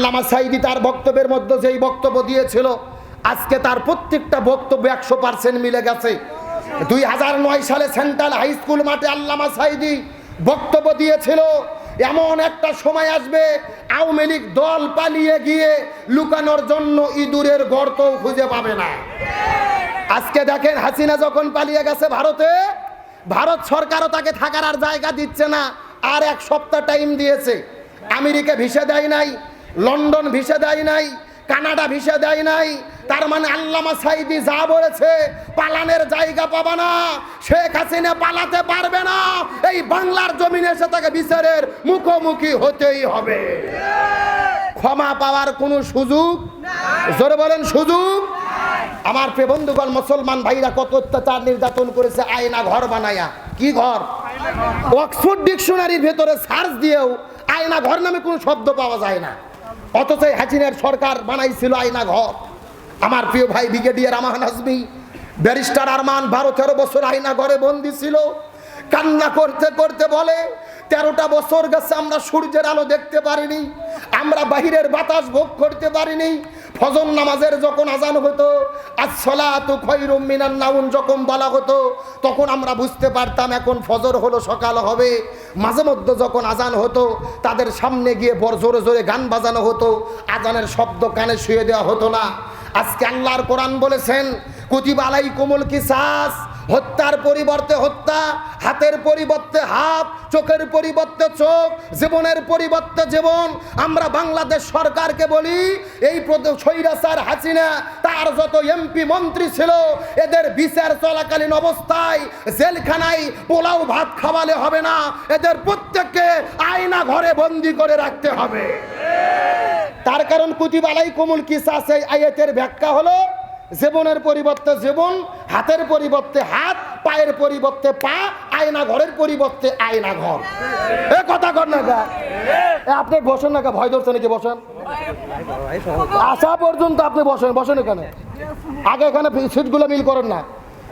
আল্লামা সাইদি তার বক্তব্যের মধ্যে যেই বক্তব্য দিয়েছিল, আজকে তার প্রত্যেকটা বক্তব্য একশো পার্সেন্ট মিলে গেছে। দুই হাজার নয় সালে সেন্ট্রাল হাই স্কুল মাঠে আল্লামা সাইদি বক্তব্য দিয়েছিল, এমন একটা সময় আসবে, আওয়ামী লীগ দল পালিয়ে গিয়ে লুকানোর জন্য ইঁদুরের গর্ত খুঁজে পাবে না। আজকে দেখেন হাসিনা যখন পালিয়ে গেছে ভারতে, ভারত সরকারও তাকে থাকার আর জায়গা দিচ্ছে না, আর এক সপ্তাহ টাইম দিয়েছে। আমেরিকা ভিসা দেয় নাই লন্ডন ভিসা দেয় নাই কানাডা ভিসা দেয় নাই তার মানে আল্লামা সাইদি যা বলেছে পালানের জায়গা পাবা না শেখ হাসিনা পালাতে পারবে না এই বাংলার জমিনে এসে তাকে বিচারের মুখোমুখি হতেই হবে। ক্ষমা পাওয়ার কোনো সুযোগ? জোরে বলেন সুযোগ? আমার প্রিয় বন্ধুগণ মুসলমান ভাইরা কত অত্যাচার নির্যাতন করেছে আয়না ঘর বানায়া। কি ঘর? অক্সফোর্ড ডিকশনারির ভেতরে সার্চ দিয়েও আয়না ঘর নামে কোনো শব্দ পাওয়া যায় না। অথচ হাসিনের সরকার বানাইছিল আইনা ঘর। আমার প্রিয় ভাই ব্রিগেডিয়ার আমান হাসমি ব্যারিস্টার আরমান বারো তেরো বছর আইনা ঘরে বন্দি ছিল। কান্না করতে করতে বলে, তেরোটা বছর গেছে আমরা সূর্যের আলো দেখতে পারিনি, আমরা বাহিরের বাতাস ভোগ করতে পারিনি ফজর নামাজের যখন আজান হতো আসলাতু খৈরুম মিনান নাউন যখন বলা হতো, তখন আমরা বুঝতে পারতাম এখন ফজর হলো সকাল হবে। মাঝে মধ্যে যখন আজান হতো, তাদের সামনে গিয়ে বড় জোরে জোরে গান বাজানো হতো, আজানের শব্দ কানে শুয়ে দেওয়া হতো না। আজকে আল্লাহর কোরআন বলেছেন কুতিবালাই কোমল কোমল কিসাস হত্যার পরিবর্তে হত্যা, হাতের পরিবর্তে হাত, চোখের পরিবর্তে চোখ, জীবনের পরিবর্তে জীবন। আমরা বাংলাদেশ সরকারকে বলি, এই স্বৈরাচার হাসিনা, তার যত এমপি, মন্ত্রী ছিল, এদের বিচার চলাকালীন অবস্থায় জেলখানায় পোলাও ভাত খাওয়ালে হবে না, এদের প্রত্যেককে আয়না ঘরে বন্দি করে রাখতে হবে। তার কারণ কুতিবালাই কোমল কিসাস, এই আয়াতের ব্যাখ্যা হলো জীবনের পরিবর্তে জীবন, হাতের পরিবর্তে হাত, পায়ের পরিবর্তে পা, আয়না ঘরের পরিবর্তে আয়না ঘর। এ কথা কর না গা। আপনি বসেন না ভয় ধরছে নাকি? বসেন। আসা পর্যন্ত আপনি বসেন। বসেন এখানে। আগে এখানে সিটগুলো মিল করেন না।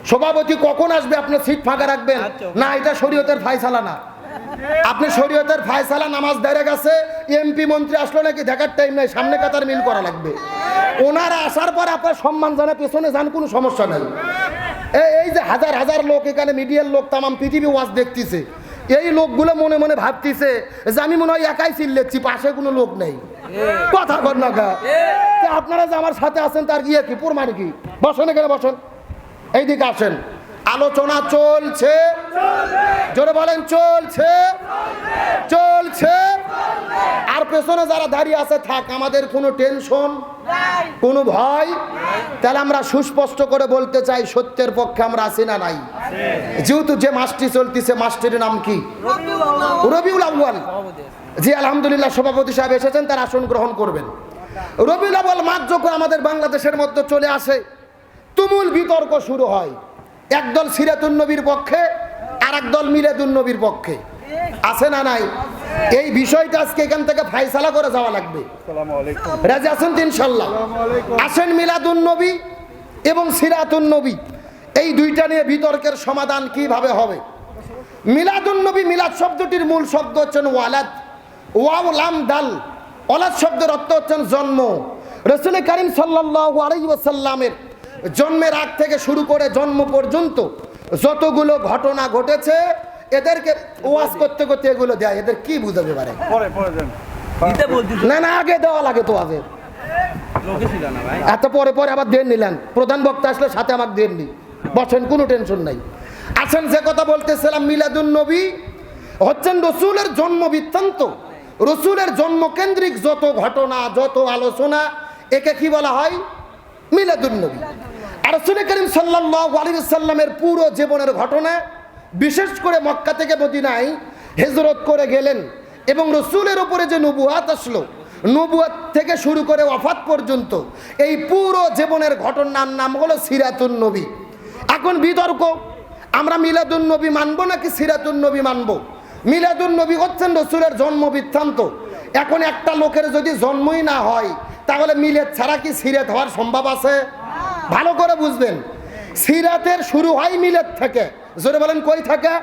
সভাপতি কখন আসবে? আপনি সিট ফাঁকা রাখবেন। না, এটা শরীয়তের ফায়সালা না। আপনি শরীয়তের ফায়সালা নামাজ দাঁড়িয়ে গেছে এমপি মন্ত্রী আসলো নাকি, দেখার টাইম নাই, সামনে কাতার মিল করা লাগবে। ওনারা আসার পর আপনার সম্মান জানা পেছনে যান, কোনো সমস্যা নাই। এই যে হাজার হাজার লোক এখানে, মিডিয়ার লোক, তামাম পৃথিবী ওয়াজ দেখতেছে। এই লোকগুলো মনে মনে ভাবতেছে যে আমি মনে হয় একাই চিল্লেছি পাশে কোনো লোক নেই। কথা কর না আপনারা যে আমার সাথে আছেন, তার গিয়ে কি, প্রমাণ কি? বসেন এখানে, বসেন। এইদিকে আসেন। আলোচনা চলছে। জোরে বলেন, চলছে। চলছে। আর পেছনে যারা দাঁড়িয়ে আছে, থাক, আমাদের কোনো টেনশন, কোনো ভয়। তাহলে আমরা সুস্পষ্ট করে বলতে চাই, সত্যের পক্ষে আমরা আছি না নাই? যেহেতু যে মাসটি চলতেছে, মাসটির নাম কি? রবিউল আউ্বাল জি, আলহামদুলিল্লাহ, সভাপতি সাহেব এসেছেন, তার আসন গ্রহণ করবেন। রবিউল আউ্বাল মাস যখন আমাদের বাংলাদেশের মধ্যে চলে আসে, তুমুল বিতর্ক শুরু হয়। একদল সিরাতুন নবীর পক্ষে আর একদল মিলাদুন নবীর পক্ষে। আছে না নাই? এই বিষয়টা আজকে এখান থেকে ফাইসালা করে যাওয়া লাগবে। রাজি আছেন ইনশাল্লাহ? আসেন মিলাদুন নবী এবং সিরাতুন নবী। এই দুইটা নিয়ে বিতর্কের সমাধান কীভাবে হবে? মিলাদুন নবী মিলাদ শব্দটির মূল শব্দ হচ্ছেন ওয়ালাদ। ওয়াও লাম দাল। ওয়ালাদ শব্দের অর্থ হচ্ছেন জন্ম। রসুল করিম সাল্লাল্লাহু আলাইহি ওয়াসাল্লামের জন্মের আগ থেকে শুরু করে জন্ম পর্যন্ত যতগুলো ঘটনা ঘটেছে এদেরকে ওয়াজ করতে করতে এগুলো দেয়। এদের কি বুঝাতে পারে না না আগে দেওয়া লাগে তো আগে। এত পরে পরে আবার দেন নিলেন। প্রধান বক্তা আসলে সাথে আমাকে দেননি বসেন কোনো টেনশন নাই। আসেন যে কথা বলতেছিলাম মিলাদুন নবী হচ্ছেন রসুলের জন্ম বৃত্তান্ত। রসুলের জন্মকেন্দ্রিক যত ঘটনা যত আলোচনা একে কি বলা হয়? মিলাদুন নবী। রসুল করিম সাল্লাহ আলী পুরো জীবনের ঘটনা, বিশেষ করে মক্কা থেকে মদিনায় হেজরত করে গেলেন এবং রসুলের উপরে যে নবুয়াত আসলো, নবুয়াত থেকে শুরু করে ওয়াফাত পর্যন্ত এই পুরো জীবনের ঘটনার নাম হলো সিরাতুন নবী। এখন বিতর্ক, আমরা মিলাদুন নবী মানবো নাকি সিরাতুন নবী মানবো? মিলাদুন নবী হচ্ছেন রসুলের জন্ম বৃত্তান্ত। এখন একটা লোকের যদি জন্মই না হয়, তাহলে মিলেদ ছাড়া কি সিরাত হওয়ার সম্ভব আছে? ভালো করে বুঝবেন। সিরাতের শুরু হয় মিলেদ থেকে। জোরে বলেন, কই থাকে?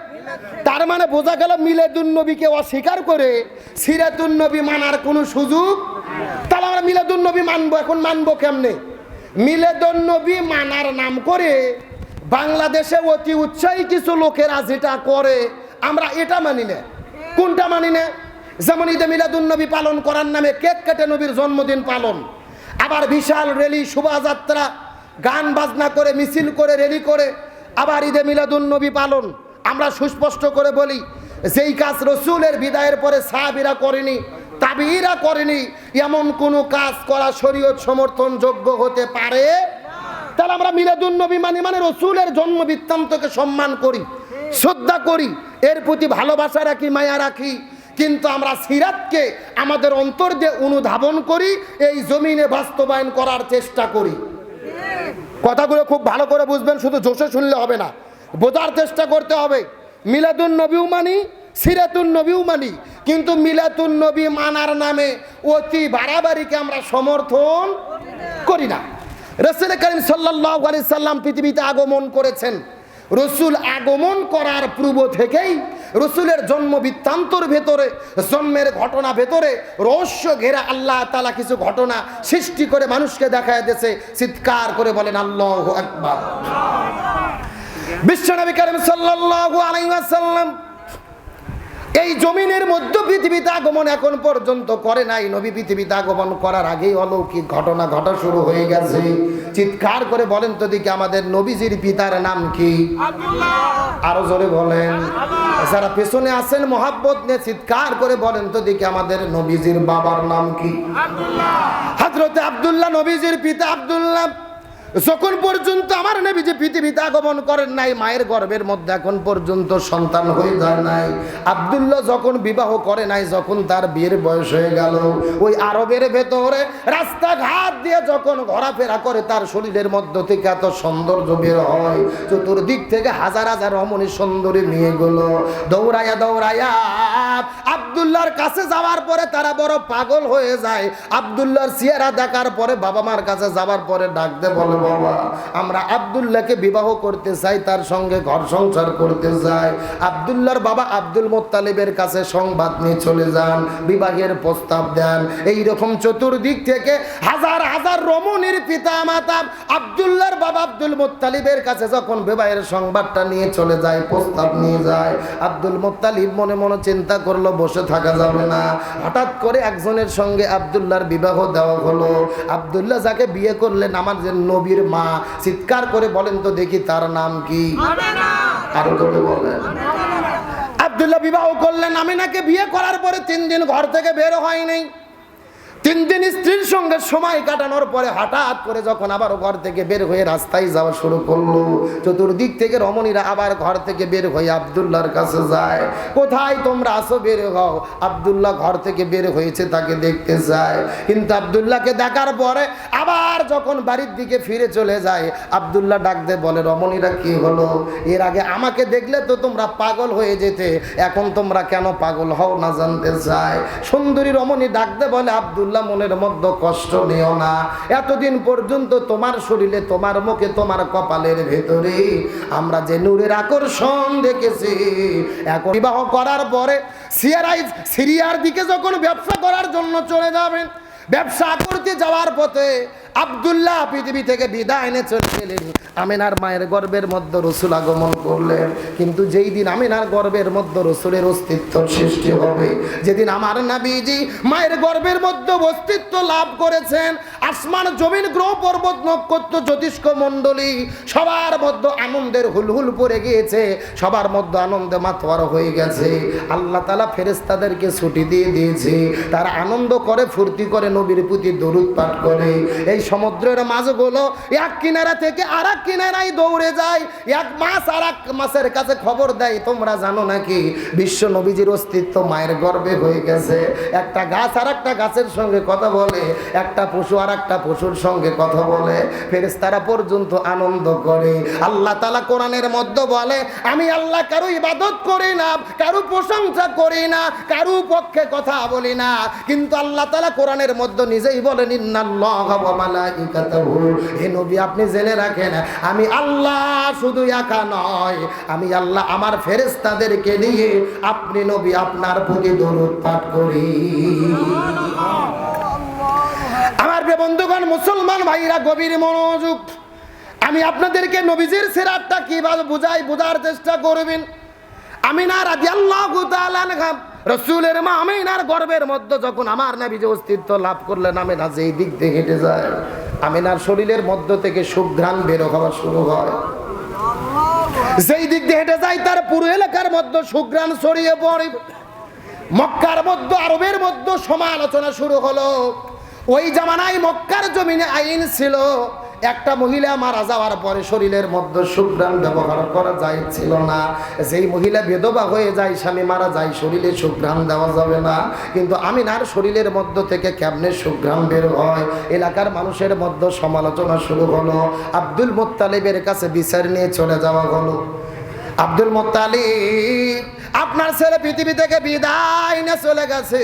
তার মানে বোঝা গেল মিলেদুন নবীকে অস্বীকার করে সিরাতুন নবী মানার কোনো সুযোগ তাহলে আমরা মিলাদুন নবী মানবো, এখন মানবো কেমনে? মিলাদুন নবী মানার নাম করে বাংলাদেশে অতি উৎসাহী কিছু লোকেরা যেটা করে, আমরা এটা মানি না। কোনটা মানি না? যেমন ঈদে মিলাদুন নবী পালন করার নামে কেক কেটে নবীর জন্মদিন পালন। আবার বিশাল রেলি, শোভাযাত্রা গান বাজনা করে, মিছিল করে রেলি করে, আবার ঈদে মিলাদুন নবী পালন। আমরা সুস্পষ্ট করে বলি, যেই কাজ রসুলের বিদায়ের পরে সাহাবিরা করেনি তাবিরা করেনি, এমন কোনো কাজ করা শরীয়ত সমর্থনযোগ্য হতে পারে? তাহলে আমরা মিলাদুন নবী মানি মানে রসুলের জন্ম বৃত্তান্তকে সম্মান করি, শ্রদ্ধা করি, এর প্রতি ভালোবাসা রাখি, মায়া রাখি। কিন্তু আমরা সিরাতকে আমাদের অন্তর দিয়ে অনুধাবন করি, এই জমিনে বাস্তবায়ন করার চেষ্টা করি। কথাগুলো খুব ভালো করে বুঝবেন, শুধু জোশে শুনলে হবে না। বোঝার চেষ্টা করতে হবে। মিলাদুন নবীও মানি, সিরাতুন নবীও মানি। কিন্তু মিলাতুন নবী মানার নামে অতি বাড়াবাড়িকে আমরা সমর্থন করি না। রসুল করিম সাল্লাহ আলি সাল্লাম পৃথিবীতে আগমন করেছেন। রসুল আগমন করার পূর্ব থেকেই রসুলের জন্ম বৃত্তান্তর ভেতরে, জন্মের ঘটনা ভেতরে রহস্য ঘেরা আল্লাহ তালা কিছু ঘটনা সৃষ্টি করে মানুষকে দেখা দিয়েছে। চিৎকার করে বলেন, আল্লাহ আকবার। বিশ্বনবী করিম সাল্লাহ আলাইসাল্লাম এই জমিনের মধ্যে পৃথিবীতে আগমন এখন পর্যন্ত করে নাই। নবী পৃথিবীতে আগমন করার আগেই অলৌকিক ঘটনা ঘটা শুরু হয়ে গেছে। চিৎকার করে বলেন তো দিকে আমাদের নবীজির পিতার নাম কি? আরও জোরে বলেন। যারা পেছনে আছেন মহাব্বত নিয়ে চিৎকার করে বলেন তো দিকে আমাদের নবীজির বাবার নাম কি? হজরতে আবদুল্লাহ নবীজির পিতা আব্দুল্লাহ। যখন পর্যন্ত আমার নবী যে পৃথিবীতে আগমন করেন নাই, মায়ের গর্ভের মধ্যে এখন পর্যন্ত সন্তান হয়ে যায় নাই। আব্দুল্লাহ যখন বিবাহ করে নাই, যখন তার বিয়ের বয়স হয়ে গেল, ওই আরবের ভেতরে রাস্তাঘাট দিয়ে যখন ঘোরাফেরা করে, তার শরীরের মধ্য থেকে এত সৌন্দর্য বের হয়, চতুর্দিক থেকে হাজার হাজার রমণী সুন্দরী নিয়ে গেল দৌড়াইয়া দৌড়াইয়া আব্দুল্লাহর কাছে যাওয়ার পরে তারা বড় পাগল হয়ে যায়। আব্দুল্লাহর চেহারা দেখার পরে বাবা মার কাছে যাওয়ার পরে ডাকতে বলে বাবা। আমরা আব্দুল্লাহকে বিবাহ করতে চাই তার সঙ্গে ঘর সংসার করতে চাই আব্দুল্লাহর বাবা আব্দুল মোত্তালিবের কাছে সংবাদ নিয়ে চলে যান, বিবাহের প্রস্তাব দেন। এই রকম চতুর্দিক থেকে হাজার হাজার রমণীর পিতা মাতা আব্দুল্লাহর বাবা আব্দুল মোত্তালিবের কাছে যখন বিবাহের সংবাদটা নিয়ে চলে যায়, প্রস্তাব নিয়ে যায়, আব্দুল মোত্তালিব মনে মনে চিন্তা করল, বসে থাকা যাবে না। হঠাৎ করে একজনের সঙ্গে আব্দুল্লাহর বিবাহ দেওয়া হলো। আব্দুল্লাহ যাকে বিয়ে করলেন, আমার যে নবীর মা চিৎকার করে বলেন তো দেখি তার নাম কি? আরও করে বলেন। আব্দুল্লাহ বিবাহ করলেন, আমিনাকে বিয়ে করার পরে তিন দিন ঘর থেকে বের হয় নাই তিন দিন স্ত্রীর সঙ্গে সময় কাটানোর পরে হঠাৎ করে যখন আবার ঘর থেকে বের হয়ে রাস্তায় যাওয়া শুরু করল, চতুর্দিক থেকে রমণীরা আবার ঘর থেকে বের হয়ে আবদুল্লাহর কাছে যায়। কোথায় তোমরা আসো বের হও। আবদুল্লাহ ঘর থেকে বের হয়েছে, তাকে দেখতে যায়। কিন্তু আবদুল্লাহকে দেখার পরে আবার যখন বাড়ির দিকে ফিরে চলে যায়, আবদুল্লাহ ডাক দে বলে, রমণীরা, কি হলো? এর আগে আমাকে দেখলে তো তোমরা পাগল হয়ে যেতে। এখন তোমরা কেন পাগল হও না জানতে চায়? সুন্দরী রমণী ডাকতে বলে, আবদুল্লাহ মনের মধ্যে কষ্ট নিও না। এতদিন পর্যন্ত তোমার শরীরে, তোমার মুখে, তোমার কপালের ভেতরে আমরা যে নূরের আকর্ষণ দেখেছি, এখন বিবাহ করার পরে সিয়ারাই সিরিয়ার দিকে যখন ব্যবসা করার জন্য চলে যাবেন, ব্যবসা করতে যাওয়ার পথে আবদুল্লাহ পৃথিবী থেকে বিদায় এনে চলে গেলেন। আমিনার মায়ের গর্বের মধ্যে রসুল আগমন করলেন। কিন্তু যেই দিন আমিনার গর্বের মধ্যে রসুলের অস্তিত্ব সৃষ্টি হবে, যেদিন আমার নাবিজি মায়ের গর্বের মধ্যে অস্তিত্ব লাভ করেছেন, আসমান জমিন গ্রহ পর্বত নক্ষত্র জ্যোতিষ্ক মণ্ডলী, সবার মধ্যে আনন্দের হুলহুল পড়ে গিয়েছে, সবার মধ্যে আনন্দে মাতোয়ার হয়ে গেছে। আল্লাহ তালা ফেরেস্তাদেরকে ছুটি দিয়ে দিয়েছে, তারা আনন্দ করে, ফুর্তি করে নবীর প্রতি দরুদ পাঠ করে। এই সমুদ্রের মাছগুলো এক কিনারা থেকে আর এক কিনারায় দৌড়ে যায়। এক মাছ আর এক মাছের কাছে খবর দেয়, তোমরা জানো নাকি বিশ্ব নবীজির অস্তিত্ব মায়ের গর্বে হয়ে গেছে? একটা গাছ আর একটা গাছের সঙ্গে কথা বলে, একটা পশু আর একটা পশুর সঙ্গে কথা বলে। ফেরেস্তারা পর্যন্ত আনন্দ করে। আল্লাহ তালা কোরআনের মধ্যে বলে, আমি আল্লাহ কারও ইবাদত করি না, কারও প্রশংসা করি না, কারও পক্ষে কথা বলি না। কিন্তু আল্লাহ তালা কোরআনের মধ্যে নিজেই বলেন আপনি জেনে রাখেন, আমি আল্লাহ শুধু একা নয়, আমি আল্লাহ আমার ফেরেশতাদেরকে নিয়ে আপনি নবী আপনার প্রতি দরুদ পাঠ করি। প্রিয় বন্ধুগণ, মুসলমান ভাইরা, গভীর মনোযোগ। আমি আপনাদেরকে নবীজির সিরাতটা কীভাবে বুঝাই, বোঝার চেষ্টা করবেন? আমিনা রাদিয়াল্লাহু তাআলা আনহা রসুলের মা আমিনার গর্বের মধ্যে যখন আমার নবী যে অস্তিত্ব লাভ করলেন, আমিনা যেই দিক দিয়ে হেঁটে যায়, আমিনার শরীরের মধ্য থেকে সুঘ্রাণ বের হওয়া শুরু হয়। যেই দিক দিয়ে হেঁটে যায়, তার পুরো এলাকার মধ্যে সুঘ্রাণ ছড়িয়ে পড়ে। মক্কার মধ্যে, আরবের মধ্যে সমালোচনা শুরু হলো। ওই জামানায় মক্কার জমিনে আইন ছিল। একটা মহিলা মারা যাওয়ার পরে শরীরের মধ্যে সুগ্রাম ব্যবহার করা যায় ছিল না। যেই মহিলা বেদবা হয়ে যায়, স্বামী মারা যায়, শরীরে সুগ্রাম দেওয়া যাবে না। কিন্তু আমি আমিনার শরীরের মধ্য থেকে কেমনে সুগ্রাম বের হয়? এলাকার মানুষের মধ্যে সমালোচনা শুরু হলো। আব্দুল মোত্তালিবের কাছে বিচার নিয়ে চলে যাওয়া হলো। আব্দুল মোত্তালিব আপনার ছেলে পৃথিবী থেকে বিদায় না চলে গেছে।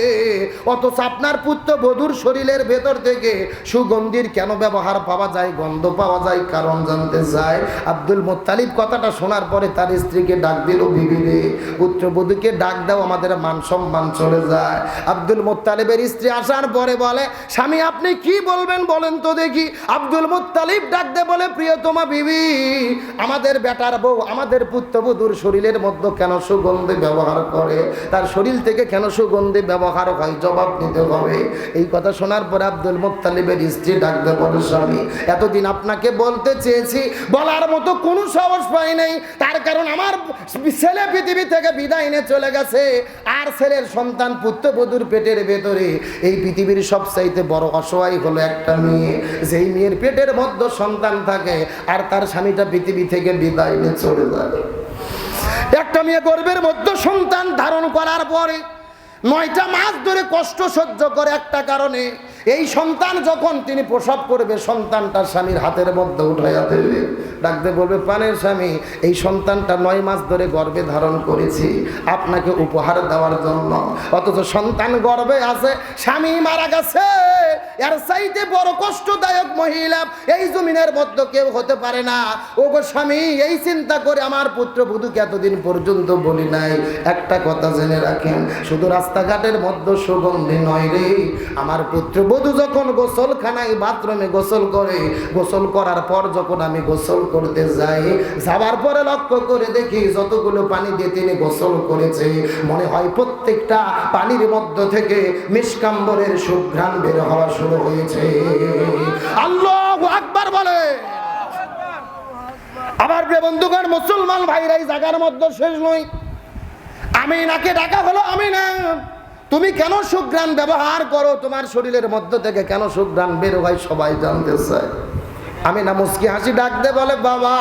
অথচ আপনার পুত্র বধুর শরীরের ভেতর থেকে সুগন্ধির কেন ব্যবহার পাওয়া যায়, গন্ধ পাওয়া যায়, কারণ জানতে চায়। আব্দুল মোত্তালিব কথাটা শোনার পরে তার স্ত্রীকে ডাক দিল বিবিরে পুত্রবধূকে ডাক দাও, আমাদের মান সম্মান চলে যায়। আব্দুল মোত্তালিবের স্ত্রী আসার পরে বলে, স্বামী, আপনি কি বলবেন বলেন তো দেখি। আব্দুল মোত্তালিব ডাক দে বলে, প্রিয়তমা বিবি, আমাদের বেটার বউ, আমাদের পুত্রবধূর শরীরের মধ্যে কেন সুগন্ধি ব্যবহার করে। তার শরীর থেকে কেন সুগন্ধি ব্যবহার হয়? জবাব নিতে হবে। এই কথা শোনার পরে আব্দুল মোত্তালিবের স্ত্রী ডাক দে বলে স্বামী, এতদিন আপনাকে বলতে চেয়েছি, বলার মতো কোনো সাহস পাই নাই। তার কারণ আমার ছেলে পৃথিবী থেকে বিদায় নিয়ে চলে গেছে। আর ছেলের সন্তান পুত্রবধূর পেটের ভেতরে। এই পৃথিবীর সবচাইতে বড় অসহায় হলো একটা মেয়ে। যেই মেয়ের পেটের মধ্যে সন্তান থাকে, আর তার স্বামীটা পৃথিবী থেকে বিদায় নিয়ে চলে যায়। একটা মেয়ে গর্বের মধ্যে সন্তান ধারণ করার পরে নয়টা মাস ধরে কষ্ট সহ্য করে একটা কারণে, এই সন্তান যখন তিনি প্রসব করবে, সন্তানটা স্বামীর হাতের মধ্যে উঠাইয়া দেবে ডাকতে বলবে, পানের স্বামী, এই সন্তানটা নয় মাস ধরে গর্ভে ধারণ করেছি, আপনাকে উপহার দেওয়ার জন্য। অথচ সন্তান গর্ভে আছে, স্বামী মারা গেছে। এর চাইতে বড় কষ্টদায়ক মহিলা এই জমিনের মধ্যে কেউ হতে পারে না। ও গো স্বামী, এই চিন্তা করে আমার পুত্র বধূকে এতদিন পর্যন্ত বলি নাই। একটা কথা জেনে রাখেন, শুধু রাস্তাঘাটের মধ্যে সুগন্ধি নয় রে। আমার পুত্র বধূ যখন গোসলখানায় বাথরুমে গোসল করে, গোসল করার পর যখন আমি গোসল করতে যাই যাওয়ার পরে লক্ষ্য করে দেখি যতগুলো পানি দিয়ে তিনি গোসল করেছে। মনে হয় প্রত্যেকটা পানির মধ্য থেকে মিসকাম্বরের সুঘ্রাণ বের হওয়া শুরু হয়েছে। আল্লাহ আকবার বলে। প্রিয় বন্ধুগণ, মুসলমান ভাইরা জাগার মধ্যে শেষ নয়। আমি নাকে ডাকা হলো আমি না তুমি কেন সুগ্রাণ ব্যবহার করো? তোমার শরীরের মধ্য থেকে কেন সুগ্রাণ বের হয় সবাই জানতে চায়। আমি না মুসকি হাসি ডাক দে বলে, বাবা,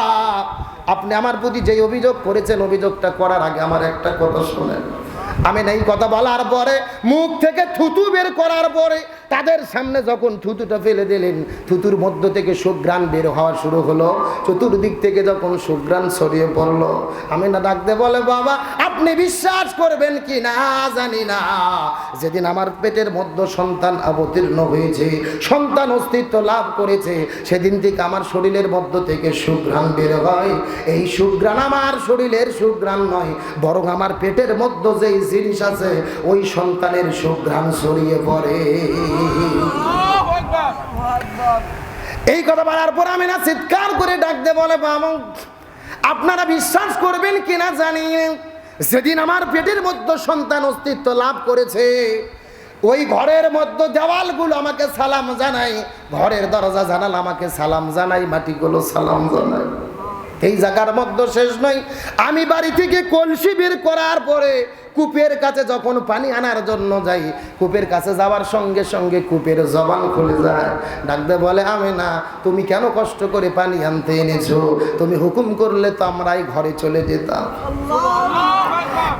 আপনি আমার প্রতি যে অভিযোগ করেছেন, অভিযোগটা করার আগে আমার একটা কথা শোনেন। আমি না এই কথা বলার পরে, মুখ থেকে থুতু বের করার পরে তাদের সামনে যখন থুতুটা ফেলে দিলেন, থুতুর মধ্য থেকে সুগ্রাণ বের হওয়া শুরু হলো। চতুর্দিক থেকে যখন সুগ্রাণ ছড়িয়ে পড়ল আমি না ডাকতে বলে, বাবা আপনি বিশ্বাস করবেন কি না জানি না। যেদিন আমার পেটের মধ্যে সন্তান অবতীর্ণ হয়েছে সন্তান অস্তিত্ব লাভ করেছে সেদিন থেকে আমার শরীরের মধ্য থেকে সুগ্রাণ বের হয়। এই সুগ্রাণ আমার শরীরের সুগ্রাণ নয় বরং আমার পেটের মধ্যে যেই জিনিস আছে ওই সন্তানের সুগ্রাণ ছড়িয়ে পড়ে। এই কথা বলার পর আমি না চিৎকার করে ডাকতে বলে বাবা আপনারা বিশ্বাস করবেন কিনা জানি না। যেদিন আমার পেটের মধ্যে সন্তান অস্তিত্ব লাভ করেছে, ওই ঘরের মধ্যে দেওয়ালগুলো আমাকে সালাম জানাই ঘরের দরজা জানাল আমাকে সালাম জানাই মাটিগুলো সালাম জানাই এই জায়গার মধ্যে শেষ নয়। আমি বাড়ি থেকে কলসি বের করার পরে কূপের কাছে যখন পানি আনার জন্য যাই, কূপের কাছে যাওয়ার সঙ্গে সঙ্গে কূপের জবান খুলে যায়। ডাকতে বলে, আমি না, তুমি কেন কষ্ট করে পানি আনতে এনেছো? তুমি হুকুম করলে তো আমরাই ঘরে চলে যেতাম।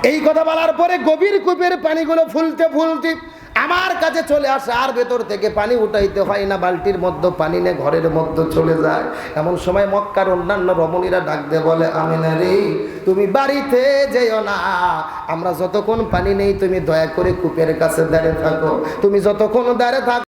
এই কথা বলার পরে গভীর কূপের পানিগুলো ফুলতে ফুলতে আমার কাছে চলে আসে, আর ভেতর থেকে পানি উঠাইতে হয় না, বালতির মধ্যে পানি নিয়ে ঘরের মধ্যে চলে যায়। এমন সময় মক্কার অন্যান্য রমণীরা ডাক দিয়ে বলে আমি না রে, তুমি বাড়িতে যেও না। আমরা যতক্ষণ পানি নেই, তুমি দয়া করে কূপের কাছে দাঁড়িয়ে থাকো। তুমি যতক্ষণ দাঁড়িয়ে থাকো